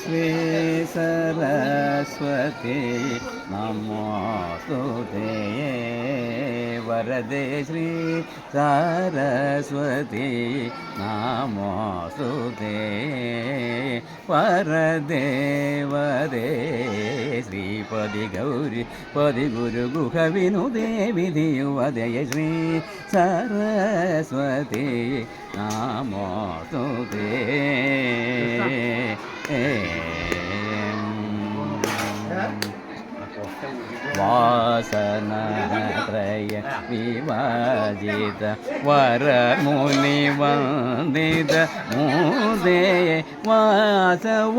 ശ്രീ സരസ്വതി നമോസ്തുതേ വരദേ ശ്രീ സരസ്വതി നമോസ്തുതേ വരദേവദേ ശ്രീപതി ഗൗരി പതി ഗുരു ഗുഹ വിനുദേ വിധിയുവദയ ശ്രീ സരസ്വതി നമോസ്തുതേ വാസനത്രയ വിവാജിത വരമുനി വന്ദിത മൂദേ വാസവാദ്യഖില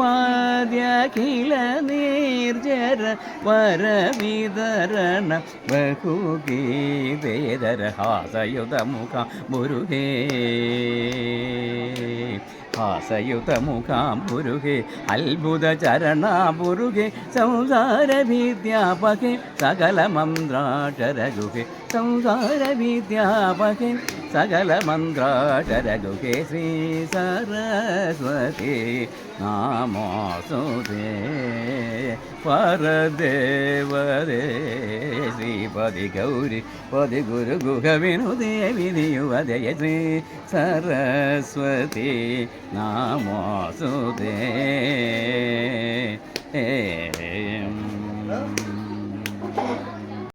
നീർജര വരവിതരണ ബഹുഗീതേതര ഹാസയുധമുഖ മുരുകേ ഹാസയുതമുഖാംബുരുഹേ അത്ഭുത ചരണാബുരുഹേ സംസാര വിദ്യാപകേ സകല മന്ത്രാക്ഷരഗുഹേ സംസാര വിദ്യാപകേ സകല മന്ത്രാക്ഷരഗുഹേ ശ്രീ സരസ്വതി നാമോസുതേ പരദേവരേ ശ്രീപതി ഗൗരി പതി ഗുരു ഗുഹ വിനുദേ വിധിയുവദയ ശ്രീ സരസ്വതി നാമോസുതേ